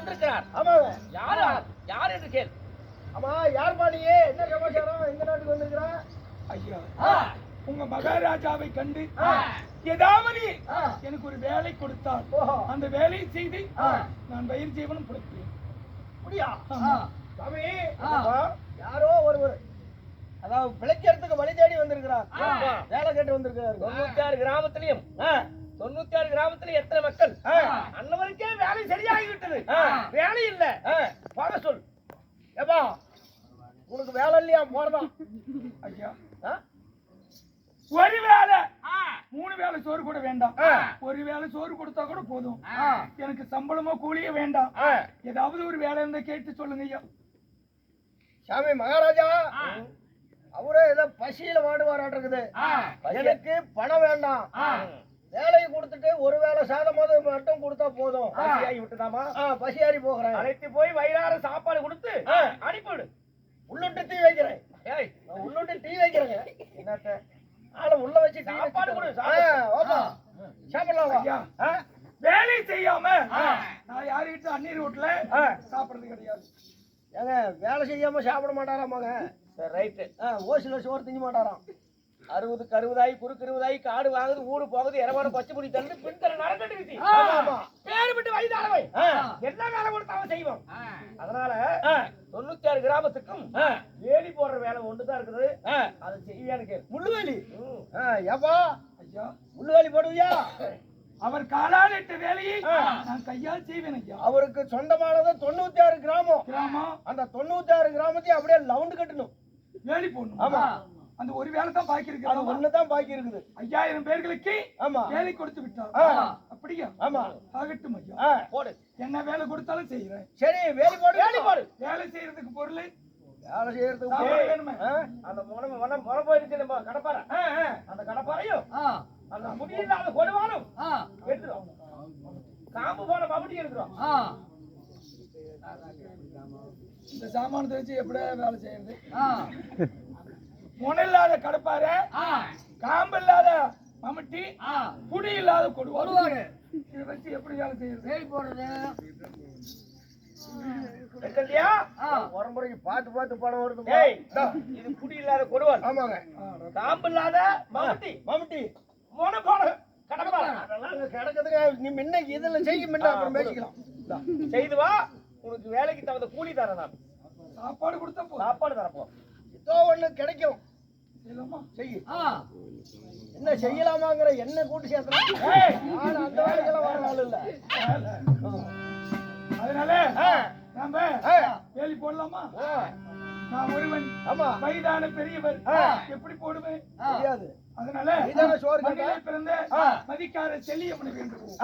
வந்திருக்கிறார். ஆமாங்க. யாரு? யார் என்று கேள். ஆமா யார் பாடியே? என்ன சமாச்சாரம்? எந்த நாட்டுக்கு வந்திருக்கிறா? ஐயா. உங்க மகாராஜாவை கண்டு ஏதாவது. எனக்கு ஒரு வேலை கொடுத்தால் ஓஹோ. அந்த வேலையை செய்து. நான் பயிர் ஜீவனம் பிடிப்பேன் அப்படியா. சாமி யாரோ ஒருவர் அதாவது பிழைக்கிறதுக்கு வழி தேடி வந்திருக்கிறார். வேலை கேட்டு வந்திருக்கிறாரு. தொண்ணூத்தி ஆறு கிராமத்திலையும். தொண்ணூத்தி ஆறு கிராமத்துல எத்தனை மக்கள். அன்னவருக்கே வேலை சரியாகி விட்டது ஆ. வேலை இல்ல. போக சொல் ஏப்பா உனக்கு வேலை இல்லையா? போறதா? ஐயா? ஒரு வேலை மூணு வேளை சோறு கூட வேண்டாம். ஒரு வேளை சோறு கொடுத்தா கூட போதும். எனக்கு சம்பளமோ கூலியோ வேண்டாம். ஏதாவது ஒரு வேலை இருந்தா கேட்டு சொல்லுங்க ஐயா. சாமி மகாராஜா அவரே ஏதோ பசியில வாடுவாராட்டு இருக்குது எனக்கு பணம் வேண்டாம். வேலையை கொடுத்துட்டு ஒரு வேளை சாதம் போது மட்டும் கொடுத்தா போதும். பசியாகி விட்டுதாமா? ஆ, பசியாறி போகிறேன் அழைத்து போய் வயிறார சாப்பாடு கொடுத்து அனுப்பிவிடு. உள்ளுட்டு டீ வைக்கிறேன். ஏய் நான் உள்ளுட்டு டீ வைக்கிறேங்க. என்னத்த? ஆளை உள்ள வச்சு சாப்பாடு கொடு. சாப்பிடலாம்? வேலை செய்யாம நான் யாருக்கிட்ட அந்நீர் வீட்டுல ஆ. சாப்பிடுறது கிடையாது. ஏங்க வேலை செய்யாம சாப்பிட மாட்டாராமாங்க சரி ரைட்டு. ஓசில சோறு திங்க மாட்டாராம் அறுபதுக்கு அறுபதாயி குறுக்கு இருபதாயி காடு வாங்குது ஊடு போகுது இரவான பச்சை முடி தந்து பின்தர நடந்துட்டு ஆமா, ஆமா. பேரு விட்டு வயதானவை. என்ன வேலை கொடுத்தாலும் செய்வோம். அதனால. தொண்ணூத்தி ஆறு கிராமத்துக்கும் வேலி போடுற வேலை ஒண்ணுதான் இருக்குது. அதை செய்வியான்னு கேளு. முள்ளுவேலி. ஏப்பா? ஐயா. முள்ளுவேலி போடுவியா? அவர் காலால் இட்ட வேலையை. நான் கையால் செய்வேன் ஐயா. அவருக்கு சொந்தமானது தொண்ணூத்தி ஆறு கிராமம். கிராமம். அந்த தொண்ணூத்தி ஆறு கிராமத்தையும் அப்படியே லவுண்டு கட்டணும். வேலி போடணும். ஆமா. அந்த ஒரு வேலை தான் பாக்கி அது இருக்கு ஒண்ணுதான் பாக்கி இருக்குது. ஐயாயிரம் பேர்களுக்கு ஆமா. வேலை கொடுத்து விட்டார். ஆ. அப்படியா? ஆமா. ஆகட்டும் ஐயா. போடு. என்ன வேலை கொடுத்தாலும் செய்யறேன். சரி வேலி போடு. வேலி போடு. வேலை செய்யறதுக்கு பொருள்? வேலை செய்யறதுக்கு. வேணுமே. அந்த முறை முறை முறை போயிடுச்சு நம்ம கடப்பாறை. அந்த கடப்பாறையும் அந்த முடியில்லாத கொடுவானும் எடுத்துரும் காம்பு போன மம்பட்டி எடுத்துரும் இந்த சாமானத்தை வச்சு எப்படி வேலை செய்யறது? முனை இல்லாத கடப்பாரை காம்பு இல்லாத மம்முட்டி குடி இல்லாத கொடுவாங்க இதை வச்சு எப்படி வேலை செய்யறது? வெக்கல்லையா உரம்புறைக்கு பார்த்து பார்த்து பணம் வருது. இது குடி இல்லாத கொடுவான் ஆமாங்க. காம்பு இல்லாத மம்முட்டி. முனை போன அங்க கிடக்குதுங்க. நீ முன்ன இதுல செய்ய முன்ன அப்புறம் பேசிக்கலாம். இந்தா. செய்து வா. உனக்கு வேலைக்கு தகுந்த கூலி தரேன் நான். சாப்பாடு கொடுத்தா சாப்பாடு தரப்போ ஏதோ ஒண்ணு கிடைக்கும். என்ன செய்யலாமாங்கிற என்ன கூட்டு சேர்த்தலாம் நான் அந்த வேலைக்கெல்லாம் வர ஆள் இல்ல. அதனால. நாம. வேலி போடலாமா? நான் ஒருவன். ஆமா. வயதான பெரியவர். எப்படி போடுவேன்? தெரியாது அதனால சோறு பிறந்த. மதிக்கார செல்லியம்மனை வேண்டுவோம்.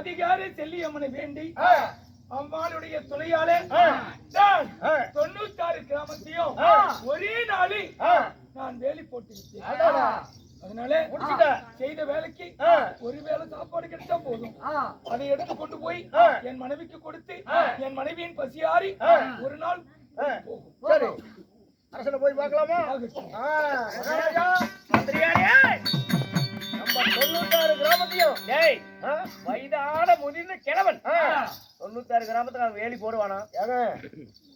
மதிகாரி செல்லியம்மனை வேண்டி அம்மாளுடைய துணையாலே நான் தொண்ணூத்தாறு கிராமத்தையும் ஒரே நாளில் நான் வேலி போட்டு விட்டேன். அதனால செய்த வேலைக்கு ஒரு வேளை சாப்பாடு கிடைச்சா போதும். அதை எடுத்து கொண்டு போய் என் மனைவிக்கு கொடுத்து என் மனைவியின் பசியாறி ஒரு நாள் போகும். அரசனை போய் பார்க்கலாமா? தொண்ணூத்தாறு கிராமத்தையும். ஆ, வயதான முதிர்ந்த கிழவன். தொண்ணூத்தாறு கிராமத்துக்கு அவன் வேலி போடுவானா? ஏங்க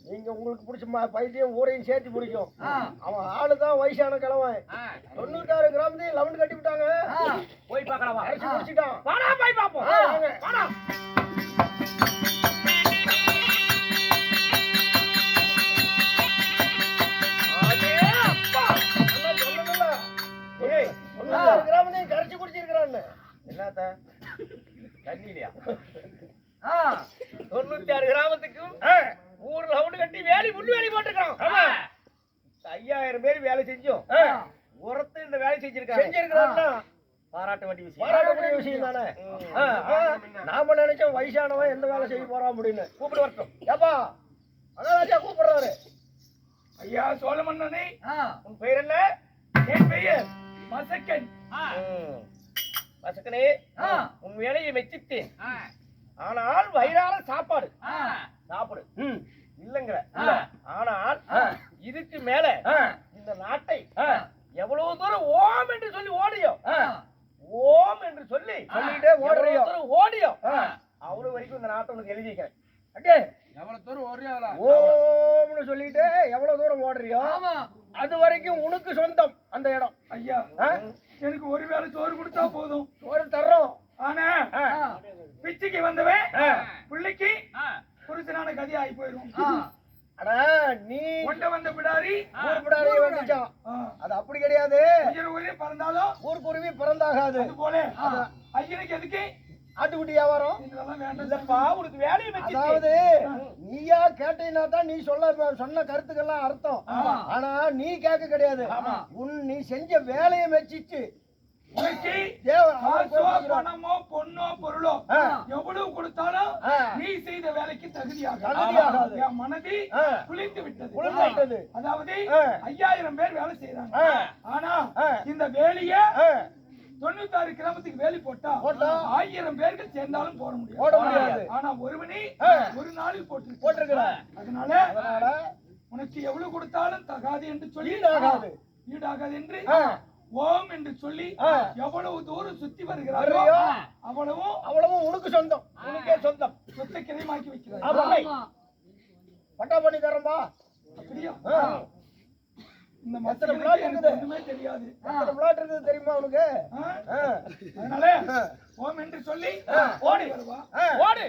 நீங்க உங்களுக்கு பிடிச்ச பைத்தியம் ஊரையும் சேர்த்து பிடிக்கும். அவன் ஆளு தான் வயசான கிழவன். தொண்ணூத்தாறு கிராமத்தையும் லெவன் கட்டி விட்டாங்க. போய் பார்க்கலாமா அரைச்சு முடிச்சிட்டான். போய் பார்ப்போம். என்னத்த தண்ணி இல்லையா தொண்ணூத்தி ஆறு கிராமத்துக்கும் ஊர் ரவுண்டு கட்டி வேலி முள்ளு வேலி போட்டுருக்கான் ஐயாயிரம் பேர் வேலை செஞ்சோம். உரத்து இந்த வேலை செஞ்சிருக்காங்க செஞ்சிருக்கிறான்னா பாராட்ட வேண்டிய விஷயம். பாராட்டக்கூடிய விஷயம் தானே? நாம நினைச்சோம் வயசானவன் எந்த வேலை செய்ய போறான் அப்படின்னு கூப்பிட்டு வரட்டும். ஏப்பா மகாராஜா கூப்பிடுறாரு. ஐயா சோழ மன்னனே உன் பெயர் என்ன? என் பெயர் மசக்கன். வசக்கனே உன் வேலையை மெச்சித்தேன் ஆனால் வயிறார சாப்பாடு. சாப்பிடு. இல்லங்கிற. இல்ல. ஆனால். இதுக்கு மேல ஆ, இந்த நாட்டை ஆ, எவ்வளவு தூரம் ஓம் என்று சொல்லி ஓடியோ ஆ. ஓம் என்று சொல்லி சொல்லிட்டே ஓடுறியோ? எவ்வளவு தூரம் ஓடியோ ஆ. அவ்வளவு வரைக்கும் இந்த நாட்டை உனக்கு எழுதி வைக்கிறேன் அடே, எவ்வளவு தூரம் ஓடுறியாளா ஓம்னு சொல்லிட்டு எவ்வளவு தூரம் ஓடுறியோ அது வரைக்கும் உனக்கு சொந்தம் அந்த இடம் ஐயா ஆ? எனக்கு ஒரு வேளை சோறு கொடுத்தா போதும் ஒரு தர்றோம் ஆனா ஆ. பிச்சைக்கு வந்தவன். பிள்ளைக்கு புருஷனான கதி ஆகி போயிடும் அட நீ கொண்ட வந்த பிடாரி ஊர்படாரி வந்துச்சான். ஆ, அது அப்படி கிடையாது. உயிர் உயிரே பறந்தாலும் ஊர்க்குருவி பிறந்தாகாது. அது போல ஐயனுக்கு எதுக்கு? ஆட்டுக்குட்டி வியாபாரம். இல்லப்பா உனக்கு வேலையை அதாவது நீயா கேட்டீங்கன்னா தான் நீ சொல்ல சொன்ன கருத்துக்கெல்லாம் அர்த்தம். ஆனா நீ கேட்க கிடையாது. உன் நீ செஞ்ச வேலையை மெச்சிச்சு பணமோ பொண்ணோ பொருளோ. எவ்வளவு கொடுத்தாலும். நீ செய்த வேலைக்கு தகுதியாக. என் மனதி விட்டது. அதாவது. ஐயாயிரம் பேர் வேலை செய்யறாங்க. ஆனா. இந்த வேலைய தொண்ணூத்தாறு கிராமத்துக்கு வேலி போட்டா. ஆயிரம் பேர்கள் சேர்ந்தாலும் போட முடியாது. ஆனா ஒருவனி. ஒரு நாளில் போட்டு போட்டிருக்கிற. அதனால உனக்கு எவ்வளவு கொடுத்தாலும் தகாது என்று சொல்லி ஈடாகாது. என்று. ஓம் என்று சொல்லி. எவ்வளவு தூரம் சுத்தி வருகிறாரோ? அவ்வளவும் அவ்வளவும் உனக்கு சொந்தம் உனக்கே சொந்தம் சொத்தை கிரைமாக்கி வைக்கிறார். பட்டா பண்ணி தரம்பா அப்படியா. இந்த மத்தனை பிளாட் இருக்குது? ஒண்ணுமே தெரியாது எத்தனை பிளாட் இருக்குது தெரியுமா உனக்கு. அதனால. ஓம் என்று சொல்லி. ஓடி வருவா ஓடி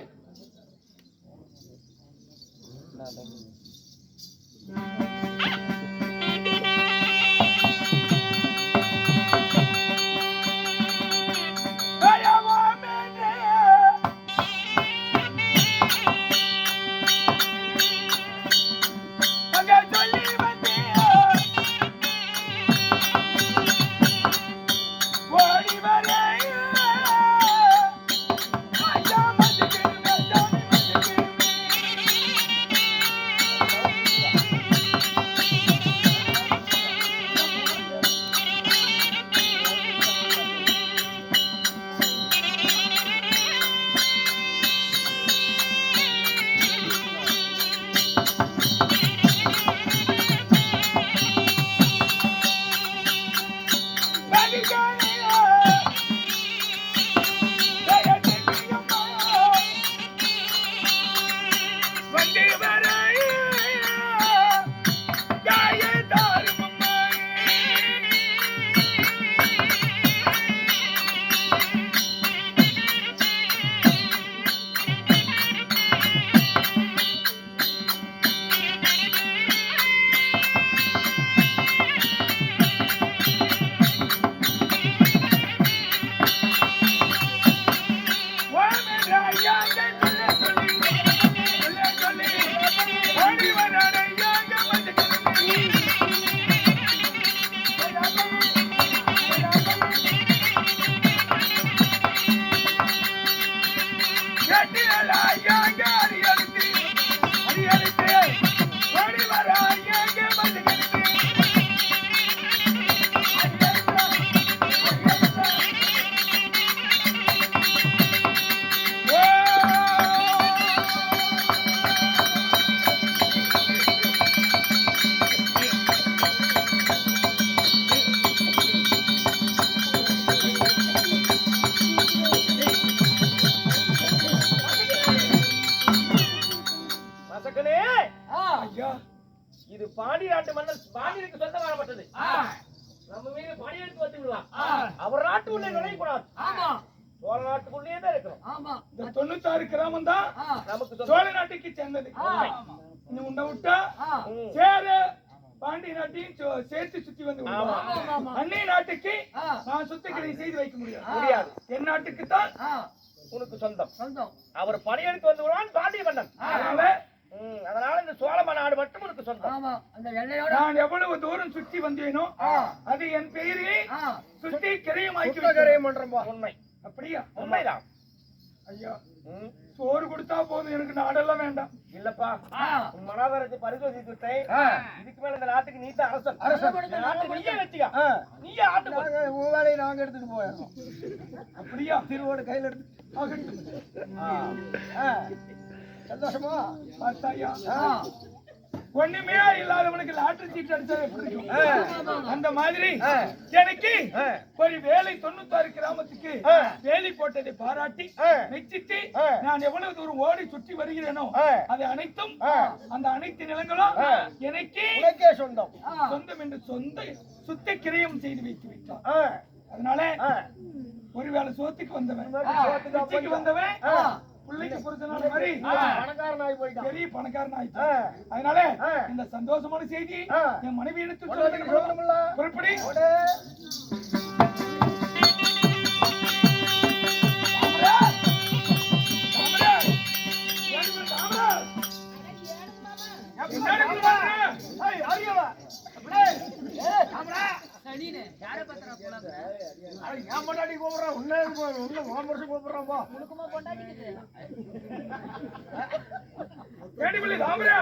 Mírala. இது பாண்டி நாட்டு மன்னர் பாண்டியனுக்கு சொந்தமானப்பட்டது நம்ம மீது பணி எடுத்து வந்து அவர் நாட்டு உள்ளே நுழையக்கூடாது. சோழ நாட்டுக்குள்ளேயே தான் இருக்கணும் இந்த தொண்ணூத்தாறு கிராமம் தான் நமக்கு சொந்தம். சோழ நாட்டுக்கு சேர்ந்தது. இன்னும் உன்னை விட்டா. சேர பாண்டிய நாட்டையும் சேர்த்து சுத்தி வந்து. அன்னை நாட்டுக்கு நான் சுத்திகளை செய்து வைக்க முடியாது. முடியாது. என் நாட்டுக்கு தான் உனக்கு சொந்தம். அவர் படையெடுத்து வந்து விடுவான் பாண்டிய மன்னன். அதனால இந்த சோழ நாடு மட்டும் உனக்கு சொந்தம் நான் எவ்வளவு தூரம் சுற்றி வந்தேனோ அது என் பெயரை சுத்தி கிரையமாக்கி சுத்தகரையும் பண்றோம்பா உண்மை. அப்படியா? உண்மைதான். ஐயா. சோறு கொடுத்தா போதும் எனக்கு நாடெல்லாம் வேண்டாம். இல்லப்பா உன் மனாதரத்தை பரிசோதித்து விட்டேன். இதுக்கு மேல இந்த நாட்டுக்கு நீ தான் அரசன். அரசன். நீயே வச்சுக்க. நீயே. ஆட்டு உன் வேலையை நாங்க எடுத்துட்டு போயிடுறோம். அப்படியா? திருவோடு கையில எடுத்து. சந்தோஷமா பார்த்தாயா. ஒண்ணுமே இல்லாதவனுக்கு லாட்டரி சீட் அடிச்சா எப்படி இருக்கும்? அந்த மாதிரி எனக்கு. ஒரு வேலை தொண்ணூத்தாறு கிராமத்துக்கு. வேலி போட்டதை பாராட்டி. மெச்சிட்டு. நான் எவ்வளவு தூரம் ஓடி சுற்றி வருகிறேனோ. அது அனைத்தும். அந்த அனைத்து நிலங்களும். எனக்கு சொந்தம் சொந்தம் என்று சொந்த சுத்த கிரயம் செய்து வைத்து விட்டான் அதனால. ஒருவேளை சோத்துக்கு வந்தவன் வந்தவன். பிள்ளைக்கு புரிச்சனால மாதிரி பணக்காரன் ஆகி போயிட்டான் பெரிய பணக்காரன் ஆ. ஆயிட்டான் அதனால. இந்த சந்தோஷமான செய்தி. என் மனைவி எடுத்து பொண்டாட்டிக்கு ஏழுமலை தாமரை!